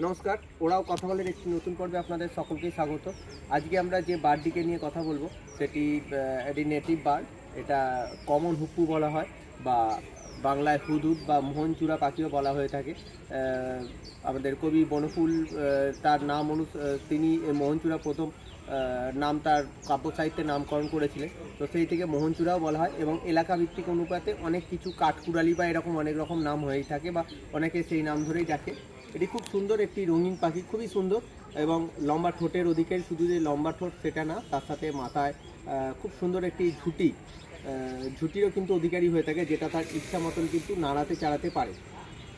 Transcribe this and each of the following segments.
নমস্কার, ওরাও কথা বলের একটি নতুন পর্বে আপনাদের সকলকেই স্বাগত। আজকে আমরা যে বার্ডটিকে নিয়ে কথা বলব, সেটি একটি নেটিভ বার্ড। এটা কমন হুপ্পু বলা হয়, বা বাংলায় হুদুদ বা মোহনচূড়া পাখিও বলা হয়ে থাকে। আমাদের কবি বনফুল তার নাম অনু তিনি মোহনচূড়া প্রথম নাম তার কাব্য সাহিত্যে নামকরণ করেছিলেন। তো সেই থেকে মোহনচূড়াও বলা হয় এবং এলাকা ভিত্তিক অনুপাতে অনেক কিছু কাঠকুড়ালি বা এরকম অনেক রকম নাম হয়েই থাকে বা অনেকে সেই নাম ধরেই ডাকে এটি খুব সুন্দর, একটি রঙিন পাখি, খুবই সুন্দর এবং লম্বা ঠোঁটের অধিকারী শুধু যে লম্বা ঠোঁট সেটা না, তার সাথে মাথায় খুব সুন্দর একটি ঝুঁটি ঝুঁটিরও কিন্তু অধিকারী হয়ে থাকে যেটা তার ইচ্ছা মতন কিন্তু নাড়াতে চাড়াতে পারে।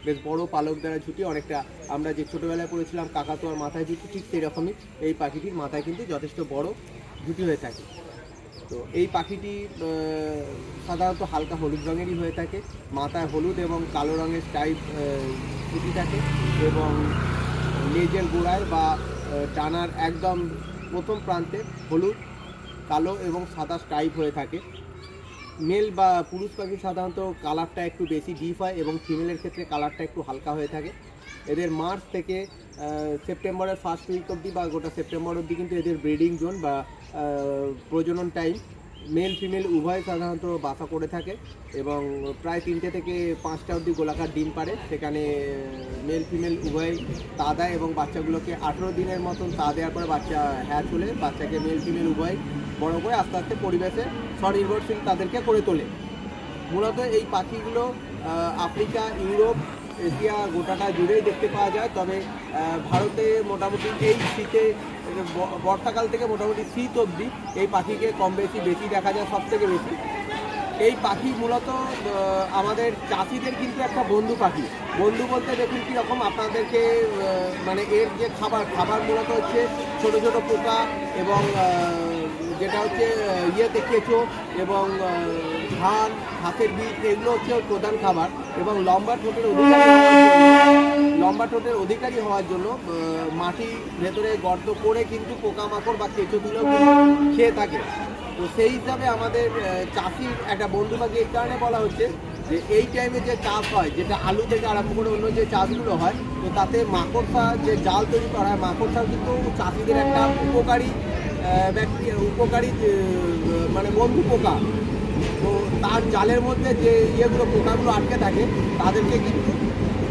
বেশ বড় পালক দ্বারা ঝুঁটি, অনেকটা আমরা যে ছোটোবেলায় পড়েছিলাম কাকাতুয়ার মাথায় ঝুঁটি, ঠিক সেরকমই এই পাখিটির মাথায় কিন্তু যথেষ্ট বড় ঝুঁটি হয়ে থাকে। তো এই পাখিটি সাধারণত হালকা হলুদ রঙেরই হয়ে থাকে। মাথায় হলুদ এবং কালো রঙের স্টাইপ ছুটি থাকে এবং লেজের গোড়ায় বা ডানার একদম প্রথম প্রান্তে হলুদ, কালো এবং সাদা স্টাইপ হয়ে থাকে। মেল বা পুরুষ পাখি সাধারণত কালারটা একটু বেশি ডিপ হয় এবং ফিমেলের ক্ষেত্রে কালারটা একটু হালকা হয়ে থাকে। এদের মার্চ থেকে সেপ্টেম্বরের ফার্স্ট উইক অবধি বা গোটা সেপ্টেম্বর অবধি কিন্তু এদের ব্রিডিং জোন বা প্রজনন টাইম মেল ফিমেল উভয় সাধারণত বাসা করে থাকে এবং প্রায় তিনটে থেকে পাঁচটা অবধি গোলাকার ডিম পারে সেখানে মেল ফিমেল উভয় তা দেয় এবং বাচ্চাগুলোকে আঠেরো দিনের মতন তা দেওয়ার পরে বাচ্চা হ্যাচ হলে বাচ্চাকে মেল ফিমেল উভয় বড় করে আস্তে আস্তে পরিবেশে স্বনির্ভরশীল তাদেরকে করে তোলে। মূলত এই পাখিগুলো আফ্রিকা, ইউরোপ, এশিয়া গোটাটা জুড়েই দেখতে পাওয়া যায়। তবে ভারতে মোটামুটি এই শীতে বর্ষাকাল থেকে মোটামুটি শীত অবধি এই পাখিকে কম বেশি বেশি দেখা যায় সব থেকে বেশি। এই পাখি মূলত আমাদের চাষিদের কিন্তু একটা বন্ধু পাখি। বন্ধু বলতে দেখুন কীরকম আপনাদেরকে মানে এর যে খাবার খাবার মূলত হচ্ছে ছোট ছোট পোকা এবং যেটা হচ্ছে ইয়েতে কেঁচো এবং ধান হাতের বীজ, এগুলো হচ্ছে প্রধান খাবার এবং লম্বা ঠোঁটের অধিকারী লম্বা ঠোঁটের অধিকারী হওয়ার জন্য মাটি ভেতরে গর্ত করে কিন্তু পোকামাকড় বা কেঁচোগুলো খেয়ে থাকে। তো সেই হিসাবে আমাদের চাষির একটা বন্ধু পাখি এই কারণে বলা হচ্ছে যে এই টাইমে যে চাষ হয়, যেটা আলু থেকে আরম্ভ করে অন্য যে চাষগুলো হয়, তো তাতে মাকড়সা যে জাল তৈরি করা হয় মাকড়সা কিন্তু চাষিদের একটা উপকারী ব্যক্তি উপকারী মানে বন্ধু পোকা। তো তার জালের মধ্যে যে ইয়েগুলো, পোকাগুলো আটকে থাকে, তাদেরকে কিন্তু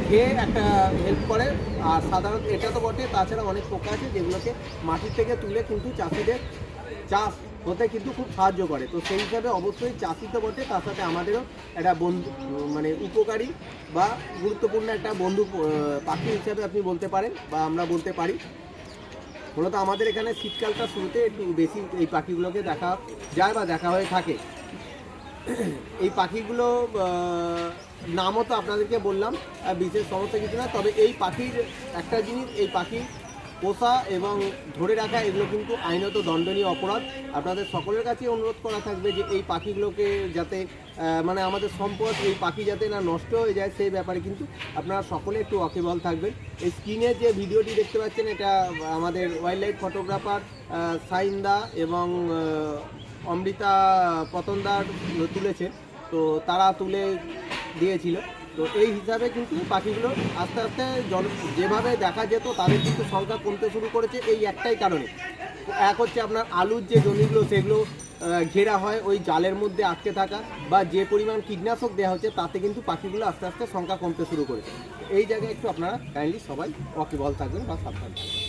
খেয়ে একটা হেল্প করে। আর সাধারণত এটা তো বটে, তাছাড়া অনেক পোকা আছে যেগুলোকে মাটির থেকে তুলে কিন্তু চাষিদের চাষ হতে কিন্তু খুব সাহায্য করে। তো সেই হিসাবে অবশ্যই চাষি তো বটে, তার সাথে আমাদেরও একটা বন্ধু মানে উপকারী বা গুরুত্বপূর্ণ একটা বন্ধু পাখি হিসাবে আপনি বলতে পারেন বা আমরা বলতে পারি। মূলত আমাদের এখানে শীতকালটা শুরুতে একটু বেশি এই পাখিগুলোকে দেখা যায় বা দেখা হয়ে থাকে। এই পাখিগুলো নামও তো আপনাদেরকে বললাম বিশেষ সমস্যা কিছু না, তবে এই পাখির একটা জিনিস, এই পাখি পোষা এবং ধরে রাখা, এগুলো কিন্তু আইনত দণ্ডনীয় অপরাধ। আপনাদের সকলের কাছে অনুরোধ করা থাকবে যে এই পাখিগুলোকে যাতে মানে আমাদের সম্পদ এই পাখি যাতে না নষ্ট হয়ে যায়, সেই ব্যাপারে কিন্তু আপনারা সকলে একটু ওয়াকিবল থাকবেন। এই স্ক্রিনে যে ভিডিওটি দেখতে পাচ্ছেন, এটা আমাদের ওয়াইল্ড লাইফ ফটোগ্রাফার সাইন্দা এবং অমৃতা পতনদার তুলেছে। তো তারা তুলে দিয়েছিল। তো এই হিসাবে কিন্তু পাখিগুলো আস্তে আস্তে জন, যেভাবে দেখা যেত, তাদের কিন্তু সংখ্যা কমতে শুরু করেছে এই একটাই কারণে। এক হচ্ছে আপনার আলুর যে জমিগুলো, সেগুলো ঘেরা হয় ওই জালের মধ্যে আটকে থাকা বা যে পরিমাণ কীটনাশক দেওয়া হচ্ছে তাতে কিন্তু পাখিগুলো আস্তে আস্তে সংখ্যা কমতে শুরু করেছে। এই জায়গায় একটু আপনারা কাইন্ডলি সবাই ওয়াকিবল থাকবেন বা সাবধান থাকবেন।